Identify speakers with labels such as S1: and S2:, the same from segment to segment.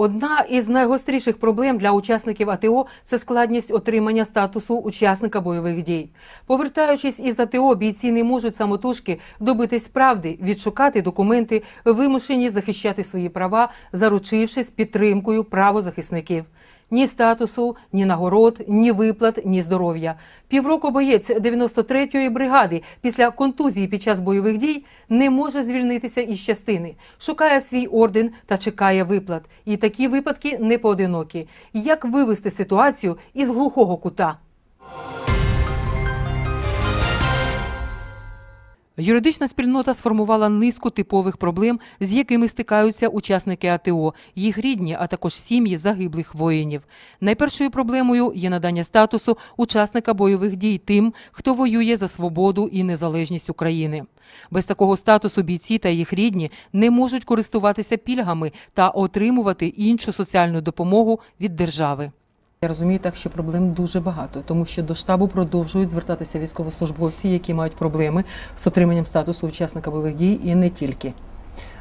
S1: Одна із найгостріших проблем для учасників АТО це складність отримання статусу учасника бойових дій. Повертаючись із АТО, бійці не можуть самотужки добитись правди, відшукати документи, вимушені захищати свої права, заручившись підтримкою правозахисників. Ні статусу, ні нагород, ні виплат, ні здоров'я. Півроку боєць 93-ї бригади після контузії під час бойових дій не може звільнитися із частини, шукає свій орден та чекає виплат. І такі випадки не поодинокі. Як вивести ситуацію із глухого кута? Юридична спільнота сформувала низку типових проблем, з якими стикаються учасники АТО, їх рідні, а також сім'ї загиблих воїнів. Найпершою проблемою є надання статусу учасника бойових дій тим, хто воює за свободу і незалежність України. Без такого статусу бійці та їх рідні не можуть користуватися пільгами та отримувати іншу соціальну допомогу від держави. Я розумію так, що проблем дуже багато, тому що до штабу продовжують звертатися військовослужбовці, які мають проблеми з отриманням статусу учасника бойових дій, і не тільки.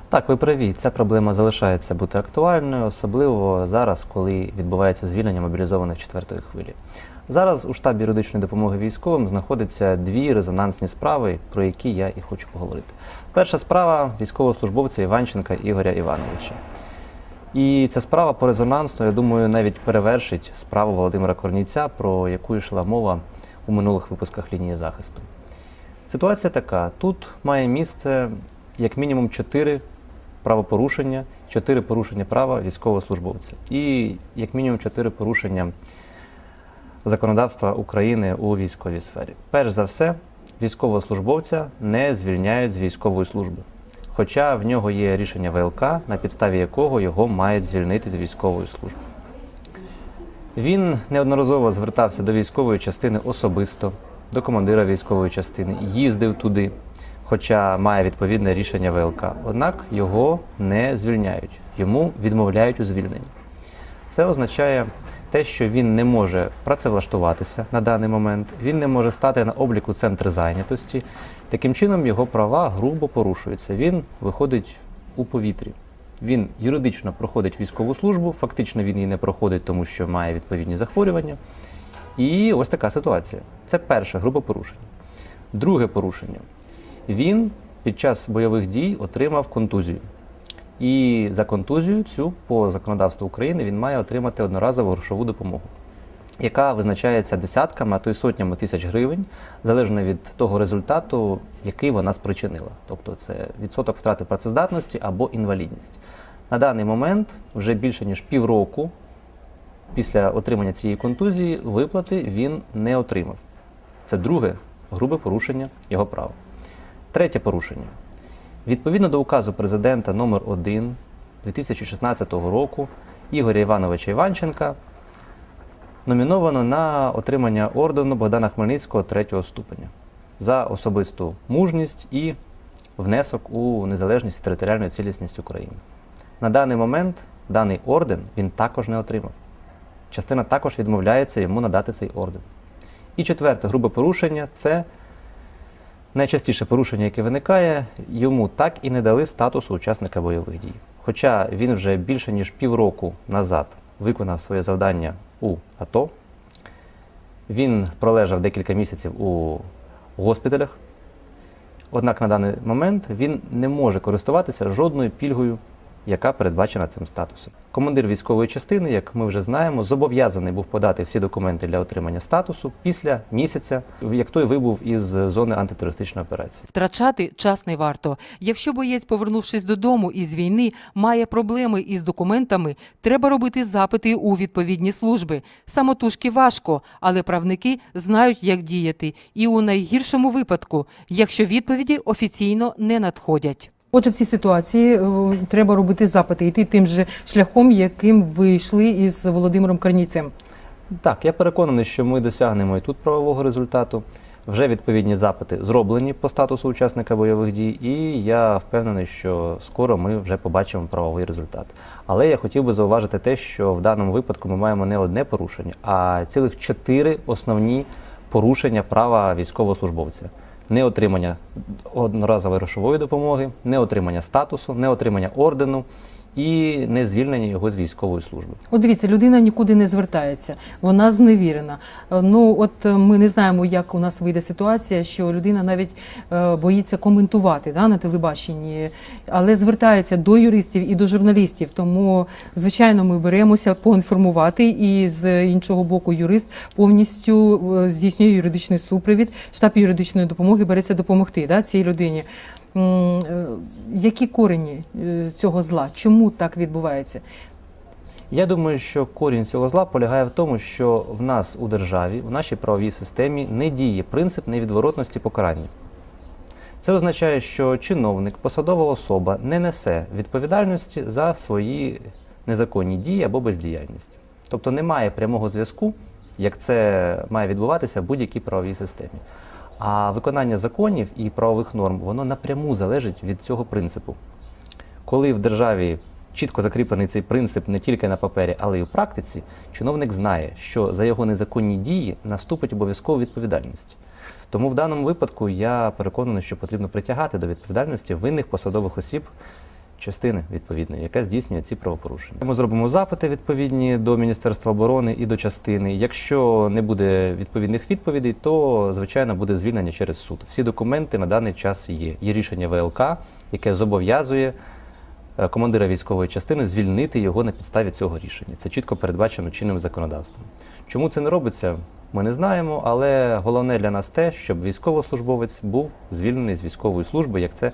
S2: Так, ви праві. Ця проблема залишається бути актуальною, особливо зараз, коли відбувається звільнення мобілізованих четвертої хвилі. Зараз у штабі юридичної допомоги військовим знаходяться дві резонансні справи, про які я і хочу поговорити. Перша справа військовослужбовця Іванченка Ігоря Івановича. І ця справа по резонансу, я думаю, навіть перевершить справу Володимира Корнійця, про яку йшла мова у минулих випусках лінії захисту. Ситуація така: тут має місце як мінімум чотири правопорушення, чотири порушення права військовослужбовця і як мінімум чотири порушення законодавства України у військовій сфері. Перш за все, військовослужбовця не звільняють з військової служби. Хоча в нього є рішення ВЛК, на підставі якого його мають звільнити з військової служби. Він неодноразово звертався до військової частини особисто, до командира військової частини, їздив туди, хоча має відповідне рішення ВЛК. Однак його не звільняють, йому відмовляють у звільненні. Це означає те, що він не може працевлаштуватися на даний момент, він не може стати на обліку центру зайнятості. Таким чином, його права грубо порушуються. Він виходить у повітрі. Він юридично проходить військову службу, фактично він її не проходить, тому що має відповідні захворювання. І ось така ситуація. Це перше грубе порушення. Друге порушення. Він під час бойових дій отримав контузію. І за контузію цю по законодавству України він має отримати одноразову грошову допомогу, яка визначається десятками, а то й сотнями тисяч гривень, залежно від того результату, який вона спричинила. Тобто це відсоток втрати працездатності або інвалідність. На даний момент вже більше ніж півроку після отримання цієї контузії виплати він не отримав. Це друге грубе порушення його права. Третє порушення. Відповідно до указу президента номер 1 2016 року Ігоря Івановича Іванченка номіновано на отримання ордену Богдана Хмельницького третього ступеня за особисту мужність і внесок у незалежність і територіальну цілісність України. На даний момент даний орден він також не отримав. Частина також відмовляється йому надати цей орден. І четверте грубе порушення це найчастіше порушення, яке виникає, йому так і не дали статусу учасника бойових дій. Хоча він вже більше ніж півроку назад виконав своє завдання у АТО, він пролежав декілька місяців у госпіталях. Однак на даний момент він не може користуватися жодною пільгою, яка передбачена цим статусом. Командир військової частини, як ми вже знаємо, зобов'язаний був подати всі документи для отримання статусу після місяця, як той вибув із зони антитерористичної операції.
S1: Втрачати час не варто. Якщо боєць, повернувшись додому із війни, має проблеми із документами, треба робити запити у відповідні служби. Самотужки важко, але правники знають, як діяти. І у найгіршому випадку, якщо відповіді офіційно не надходять. Отже, в цій ситуації е, треба робити запити, йти тим же шляхом, яким ви йшли із Володимиром Карніцем.
S2: Так, я переконаний, що ми досягнемо і тут правового результату. Вже відповідні запити зроблені по статусу учасника бойових дій, і я впевнений, що скоро ми вже побачимо правовий результат. Але я хотів би зауважити те, що в даному випадку ми маємо не одне порушення, а цілих чотири основні порушення права військовослужбовця. Не отримання одноразової грошової допомоги, не отримання статусу, не отримання ордену і не звільнення його з військової служби.
S1: От дивіться, людина нікуди не звертається, вона зневірена. Ну от е, ми не знаємо, як у нас вийде ситуація, що людина навіть е, боїться коментувати да, на телебаченні, але звертається до юристів і до журналістів. Тому, звичайно, ми беремося поінформувати. І з іншого боку, юрист повністю е, здійснює юридичний супровід. Штаб юридичної допомоги береться допомогти да, цій людині. Е, Які корені е, цього зла? Чому так відбувається?
S2: Я думаю, що корінь цього зла полягає в тому, що в нас у державі, в нашій правовій системі не діє принцип невідворотності покарання. Це означає, що чиновник, посадова особа не несе відповідальності за свої незаконні дії або бездіяльність. Тобто немає прямого зв'язку, як це має відбуватися в будь-якій правовій системі. А виконання законів і правових норм воно напряму залежить від цього принципу. Коли в державі чітко закріплений цей принцип не тільки на папері, але й у практиці, чиновник знає, що за його незаконні дії наступить обов'язкова відповідальність. Тому в даному випадку я переконаний, що потрібно притягати до відповідальності винних посадових осіб частини відповідної, яка здійснює ці правопорушення. Ми зробимо запити відповідні до Міністерства оборони і до частини. Якщо не буде відповідних відповідей, то звичайно буде звільнення через суд. Всі документи на даний час є. Є рішення ВЛК, яке зобов'язує е, командира військової частини звільнити його на підставі цього рішення. Це чітко передбачено чинним законодавством. Чому це не робиться? Ми не знаємо, але головне для нас те, щоб військовослужбовець був звільнений з військової служби, як це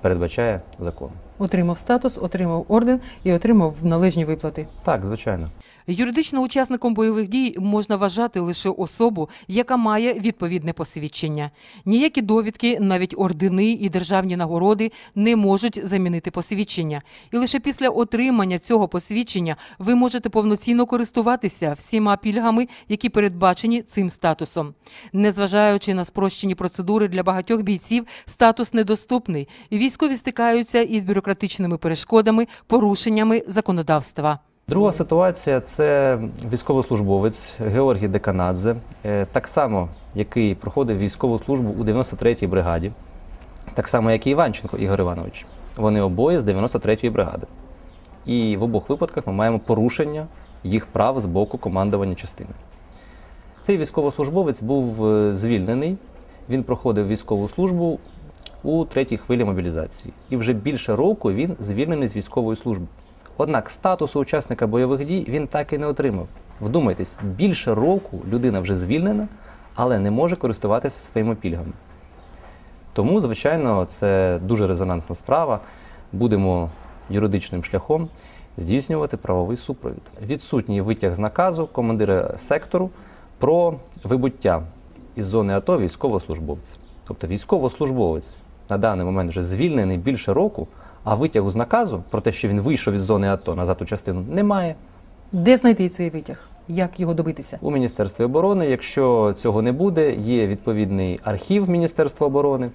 S2: передбачає закон.
S1: Отримав статус, отримав орден і отримав належні виплати.
S2: Так, звичайно.
S1: Юридично учасником бойових дій можна вважати лише особу, яка має відповідне посвідчення. Ніякі довідки, навіть ордени і державні нагороди не можуть замінити посвідчення. І лише після отримання цього посвідчення ви можете повноцінно користуватися всіма пільгами, які передбачені цим статусом. Незважаючи на спрощені процедури для багатьох бійців, статус недоступний. і Військові стикаються із бюрократичними перешкодами, порушеннями законодавства.
S2: Друга ситуація це військовослужбовець Георгій Деканадзе, е, так само, який проходив військову службу у 93-й бригаді, так само, як і Іванченко Ігор Іванович. Вони обоє з 93-ї бригади. І в обох випадках ми маємо порушення їх прав з боку командування частини. Цей військовослужбовець був е, звільнений, він проходив військову службу у третій хвилі мобілізації. І вже більше року він звільнений з військової служби. Однак статусу учасника бойових дій він так і не отримав. Вдумайтесь, більше року людина вже звільнена, але не може користуватися своїми пільгами. Тому, звичайно, це дуже резонансна справа. Будемо юридичним шляхом здійснювати правовий супровід. Відсутній витяг з наказу командира сектору про вибуття із зони АТО військовослужбовця. Тобто військовослужбовець на даний момент вже звільнений більше року, а витягу з наказу про те, що він вийшов із зони АТО назад у частину, немає.
S1: Де знайти цей витяг? Як його добитися?
S2: У Міністерстві оборони. Якщо цього не буде, є відповідний архів Міністерства оборони.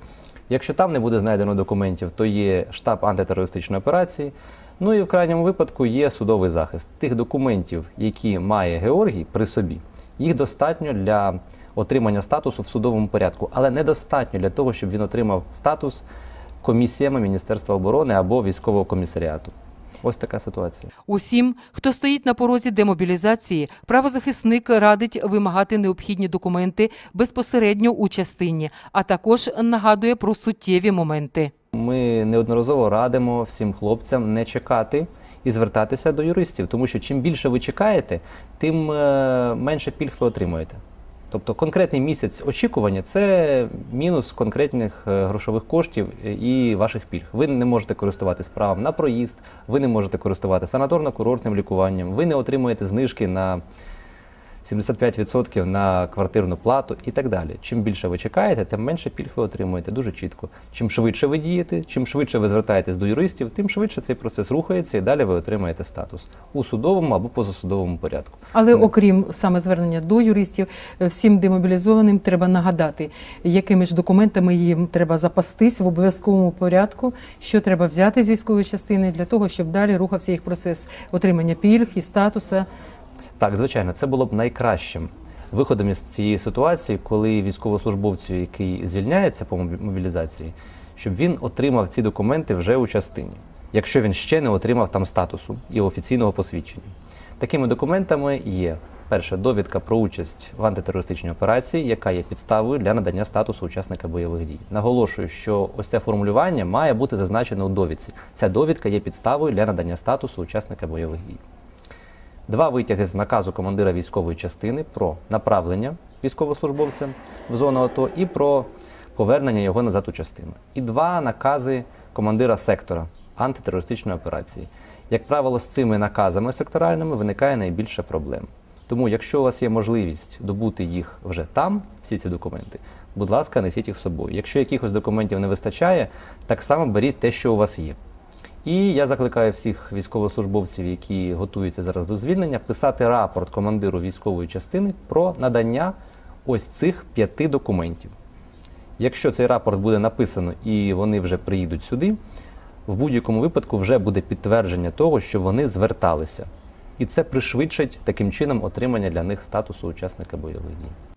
S2: Якщо там не буде знайдено документів, то є штаб антитерористичної операції. Ну і в крайньому випадку є судовий захист. Тих документів, які має Георгій при собі, їх достатньо для отримання статусу в судовому порядку, але недостатньо для того, щоб він отримав статус комісіями Міністерства оборони або військового комісаріату. Ось така ситуація.
S1: Усім, хто стоїть на порозі демобілізації, правозахисник радить вимагати необхідні документи безпосередньо у частині, а також нагадує про суттєві моменти.
S2: Ми неодноразово радимо всім хлопцям не чекати і звертатися до юристів, тому що чим більше ви чекаєте, тим е, менше пільг ви отримуєте. Тобто конкретний місяць очікування це мінус конкретних е, грошових коштів і ваших пільг. Ви не можете користуватись правом на проїзд, ви не можете користуватися санаторно-курортним лікуванням, ви не отримуєте знижки на 75% на квартирну плату і так далі. Чим більше ви чекаєте, тим менше пільг ви отримуєте дуже чітко. Чим швидше ви дієте, чим швидше ви звертаєтесь до юристів, тим швидше цей процес рухається і далі ви отримаєте статус у судовому або позасудовому порядку.
S1: Але
S2: Ну.
S1: окрім саме звернення до юристів, всім демобілізованим треба нагадати, якими ж документами їм треба запастись в обов'язковому порядку, що треба взяти з військової частини для того, щоб далі рухався їх процес отримання пільг і статуса.
S2: Так, звичайно, це було б найкращим виходом із цієї ситуації, коли військовослужбовцю, який звільняється по мобі- мобілізації, щоб він отримав ці документи вже у частині. якщо він ще не отримав там статусу і офіційного посвідчення. Такими документами є перше довідка про участь в антитерористичній операції, яка є підставою для надання статусу учасника бойових дій. Наголошую, що ось це формулювання має бути зазначено у довідці. Ця довідка є підставою для надання статусу учасника бойових дій. Два витяги з наказу командира військової частини про направлення військовослужбовця в зону АТО і про повернення його назад у частину. І два накази командира сектора антитерористичної операції. Як правило, з цими наказами секторальними виникає найбільше проблем. Тому, якщо у вас є можливість добути їх вже там, всі ці документи, будь ласка, несіть їх з собою. Якщо якихось документів не вистачає, так само беріть те, що у вас є. І я закликаю всіх військовослужбовців, які готуються зараз до звільнення, писати рапорт командиру військової частини про надання ось цих п'яти документів. Якщо цей рапорт буде написано і вони вже приїдуть сюди, в будь-якому випадку вже буде підтвердження того, що вони зверталися. І це пришвидшить таким чином отримання для них статусу учасника бойових дій.